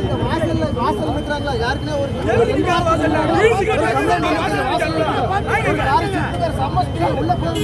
இந்த வாசல்ல வாசல் இருக்கிறாங்களா ஒரு சமஸ்தி உள்ள போய்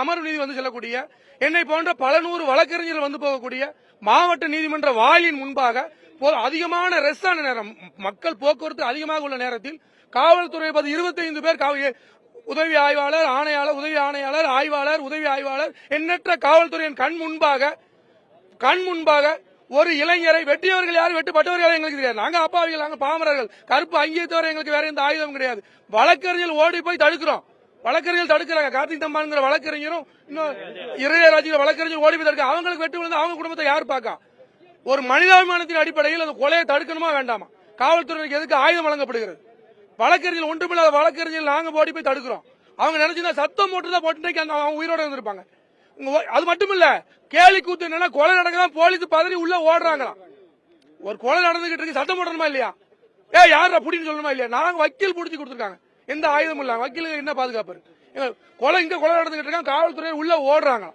அமர்வு நீதி வந்து செல்லக்கூடிய என்னை போன்ற பல நூறு வழக்கறிஞர்கள் வந்து போகக்கூடிய மாவட்ட நீதிமன்ற வாயிலின் முன்பாக போ- அதிகமான ரெஸ்டான நேரம் மக்கள் போக்குவரத்து அதிகமாக உள்ள நேரத்தில் காவல்துறை பதி இருபத்தைந்து பேர் உதவி ஆய்வாளர் ஆணையாளர் உதவி ஆணையாளர் ஆய்வாளர் உதவி ஆய்வாளர் எண்ணற்ற காவல்துறையின் கண் முன்பாக கண் முன்பாக ஒரு இளைஞரை வெட்டியவர்கள் யாரும் வெட்டுப்பட்டவர்கள் எங்களுக்கு தெரியாது. நாங்க அப்பாவிகள் நாங்க பாமரர்கள். கருப்பு அங்கியை எங்களுக்கு வேற எந்த ஆயுதமும் கிடையாது. வழக்கறிஞர் ஓடி போய் தடுக்கிறோம். வழக்கறிஞர் தடுக்கிறாங்க. கார்த்திக் தம்பான்ங்கிற வழக்கறிஞரும் இன்னும் இளையராஜிங்கிற வழக்கறிஞர் ஓடி போய் தடுக்க அவங்களுக்கு வெட்டு விழுந்து அவங்க குடும்பத்தை யார் பார்க்கா? ஒரு மனிதாபிமானத்தின் அடிப்படையில் அந்த கொலையை தடுக்கணுமா வேண்டாமா? காவல்துறைக்கு எதுக்கு ஆயுதம் வழங்கப்படுகிறது? வழக்கறிஞர்கள் ஒன்றுமில்லாத வழக்கறிஞர்கள் நாங்க ஓடி போய் தடுக்கிறோம். அவங்க நினைச்சுன்னா சத்தம் போட்டு தான் போட்டு அந்த அவங்க உயிரோட இருந்திருப்பாங்க. அது மட்டும் இல்ல கேலி கூத்து என்னன்னா கொலை நடக்கலாம் போலீஸ் பதறி உள்ள ஓடுறாங்களாம். ஒரு கொலை நடந்துகிட்டு இருக்கு சட்டம் போடணுமா இல்லையா? ஏ யாரா புடின்னு சொல்லணுமா இல்லையா? நாங்க வக்கீல் புடிச்சு கொடுத்துருக்காங்க. எந்த ஆயுதமும் இல்லாம வக்கீலுக்கு என்ன பாதுகாப்பு? இருக்கு? கொலை இங்க கொலை நடந்துகிட்டு இருக்காங்க காவல்துறை உள்ள ஓடுறாங்க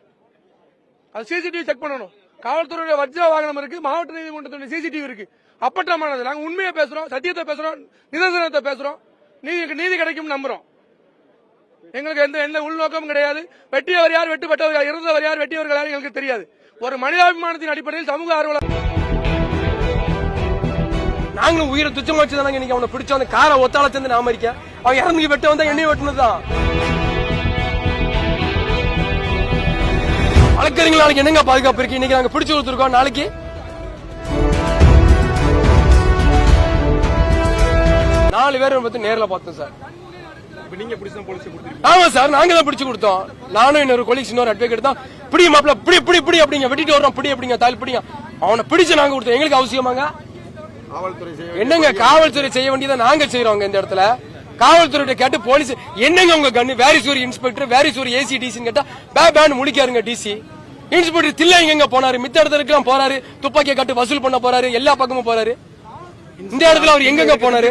அது சிசிடிவி செக் பண்ணணும். காவல்துறையுடைய வஜ்ர வாகனம் இருக்கு மாவட்ட நீதிமன்றத்துடைய சிசிடிவி இருக்கு. அப்பட்டமானது. நாங்க உண்மையை பேசுறோம் சத்தியத்தை பேசுறோம் நிதர்சனத்தை பேசுறோம். நீதி நீதி கிடைக்கும் நம்புறோம். எங்களுக்கு எந்த எந்த உள்நோக்கமும் கிடையாது. வெட்டியவர் யார் வெட்டுப்பட்டவர் யார் இறந்தவர் யார் வெட்டியவர்கள் யார் எங்களுக்கு தெரியாது. ஒரு மனிதாபிமானத்தின் அடிப்படையில் சமூக ஆர்வலர் நாங்களும் உயிரை துச்சமா வச்சுதாங்க இன்னைக்கு அவனை பிடிச்ச அந்த காரை ஒத்தால சேர்ந்து நாம இருக்க அவன் இறந்து வெட்ட வந்தா எண்ணெய் வெட்டினதுதான். வழக்கறிஞர் நாளைக்கு என்னங்க பாதுகாப்பு இருக்கு? இன்னைக்கு நாங்க பிடிச்சு கொடுத்துருக்கோம். நாளைக்கு நாலு பேர் பத்தி நேர்ல பார்த்தோம் சார். ஆமா சார். நாங்க தான் பிடிச்சு கொடுத்தோம். நானும் இன்னொரு கொலீக்ஸ் இன்னொரு அட்வொகேட் தான். பிடி மாப்பிள பிடி பிடி பிடி அப்படிங்க. வெட்டிட்டு வர்றோம். பிடி அப்படிங்க. தால் பிடிங்க. அவனை பிடிச்சு நாங்க கொடுத்தோம். எங்களுக்கு அவசியமாங்க. என்னங்க காவல்துறை செய்ய வேண்டியதை நாங்க செய்யறோங்க இந்த இடத்துல. காவல்துறை கேட்டு போலீஸ் என்னங்க உங்க கண்ணு? வேரிசூரி இன்ஸ்பெக்டர் வேரிசூரி ஏசி டிசின்னு கேட்டா பே பேன் முடிக்காருங்க டிசி இன்ஸ்பெக்டர் தில்லை எங்க போனாரு? மித்த இடத்துக்கு போறாரு. துப்பாக்கியை காட்டு வசூல் பண்ண போறாரு. எல்லா பக்கமும் போறாரு. இந்த இடத்துல அவர் எங்கெங்க போனாரு?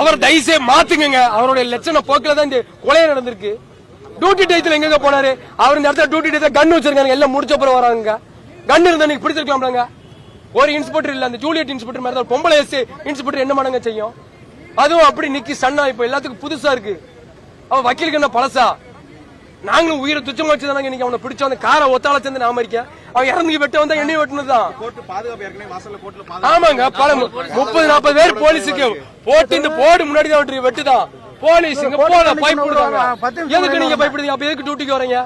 அவர் தயவுசே மாத்துங்க அவருடைய லட்சண போக்குல தான் இந்த கொலையே நடந்திருக்கு. டியூட்டி டயத்துல எங்கங்க போனாரு? அவர் இந்த இடத்துல டியூட்டி டயத்துல கன் வச்சிருக்காங்க எல்லாம் முடிச்ச அப்புறம் வராங்க. கன் இருந்தா நீங்க பிடிச்சிருக்கலாம்லங்க. ஒரு இன்ஸ்பெக்டர் இல்ல அந்த ஜூலியட் இன்ஸ்பெக்டர் மாதிரி தான். பொம்பளை எஸ் இன்ஸ்பெக்டர் என்ன மடங்க செய்யும்? அதுவும் அப்படி நிக்கி சன்னா இப்ப எல்லாத்துக்கும் புதுசா இருக்கு. அவ வக்கீலுக்கு என்ன பழசா? நாங்களும் உயிரை துச்சமா வச்சுதானங்க இன்னைக்கு அவனை பிடிச்ச அந்த காரை ஒத்தால சேர்ந்து நாம இருக்க அவன் இறந்து வெட்ட வந்தா எண்ணெய் வெட்டினதுதான் கோர்ட்டு பாதுகாப்பு ஏற்கனவே வாசல்ல கோர்ட்ல பாதுகாப்பு ஆமாங்க பல முப்பது நாற்பது பேர் போலீஸுக்கு. போட்டு இந்த போர்டு முன்னாடி தான் வெட்டி வெட்டுதான் போலீஸுங்க போல பயப்படுறாங்க எதுக்கு நீங்க பயப்படுறீங்க? அப்ப எதுக்கு டியூட்டிக்கு வரீங்க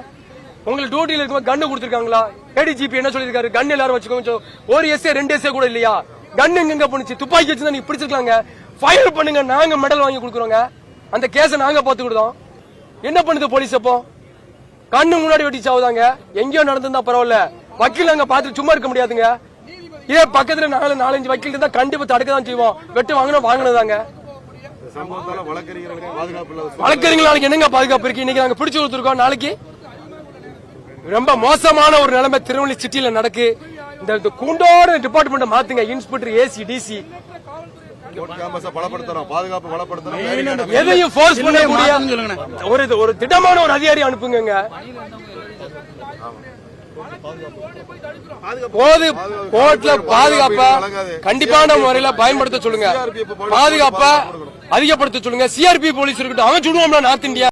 உங்களுக்கு டியூட்டில இருக்கும்போது கண்ணு கொடுத்துருக்காங்களா? ஏடிஜிபி என்ன சொல்லிருக்காரு கன் எல்லாரும் வச்சுக்கோங்க ஒரு எஸ்ஏ ரெண்டு எஸ்ஏ கூட இல்லையா? கன் எங்க பண்ணுச்சு துப்பாக்கி வச்சு நீங்க பிடிச்சிருக்காங்க ஃபயர் பண்ணுங்க நாங்க மெடல் வாங்கி கொடுக்குறோங்க. அந்த கேஸ நாங்க கொடுத்தோம் என்ன பண்ணுது போலீஸ் அப்போ? கண்ணு முன்னாடி வெட்டி சாவுதாங்க. எங்கேயோ நடந்திருந்தா பரவாயில்ல. வக்கீல் அங்க பார்த்து சும்மா இருக்க முடியாதுங்க. இதே பக்கத்துல நாலு நாலஞ்சு வக்கீல் இருந்தா கண்டிப்பா தடுக்க தான் செய்வோம். வெட்டு வாங்கினா வாங்கினதாங்க. வழக்கறிஞர்களுக்கு என்னங்க பாதுகாப்பு இருக்கு? இன்னைக்கு நாங்க பிடிச்சு கொடுத்துருக்கோம். நாளைக்கு ரொம்ப மோசமான ஒரு நிலைமை திருவள்ளி சிட்டில நடக்கு. இந்த கூண்டோட டிபார்ட்மெண்ட் மாத்துங்க. இன்ஸ்பெக்டர் ஏசி டிசி எதையும் ஃபோர்ஸ் பண்ணக்கூடிய. ஒரு இது- ஒரு அதிகாரி அனுப்புங்க போது கோர்ட்ல பாதுகாப்பா கண்டிப்பான முறையில பயன்படுத்த சொல்லுங்க. பாதுகாப்பா அதிகப்படுத்த சொல்லுங்க. சிஆர்பி போலீஸ் இருக்கட்டும் அவன் சொல்லுவோம்ல நார்த் இந்தியா